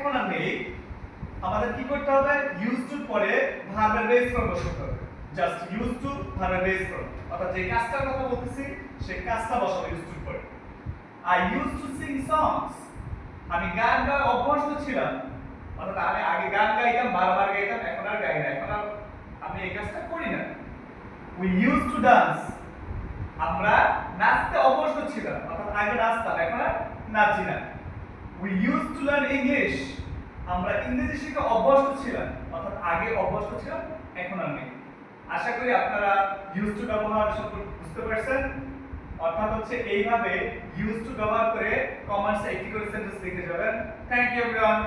এখন নেই আমাদের কি করতে হবে? ইউজ টু পরে ভার্বের বেস ফর্ম বসাতে হবে জাস্ট ইউজ টু ভার্বের বেস ফর্ম অর্থাৎ যে কাজটার কথা বলতেছি সেই কাজটা বসাবো ইউজ টু পরে। I use to sing songs আমি গান গাওয়া অভ্যস্ত ছিলাম। অর্থাৎ আমি আগে গান গাইতাম, বারবার গাইতাম, এখন আর গাই না। এখন আর আমি এই কাজটা করি না। উই ইউজ টু ডান্স আমরা নাচতে অভ্যস্ত ছিলাম। অর্থাৎ আগে নাচতাম, এখন আর নাচি না। We use to learn English আমরা ইংরেজি শিখে অভ্যস্ত ছিলাম। অর্থাৎ আগে অভ্যস্ত ছিলাম, এখন আর নেই। আশা করি আপনারা ইউজ টু ব্যবহার সম্পর্কে বুঝতে পারছেন। অর্থাৎ হচ্ছে এইভাবে ইউজ টু ব্যবহার করে কমার্সে একটি করে সেন্টেন্স লিখে যাবেন। Thank you everyone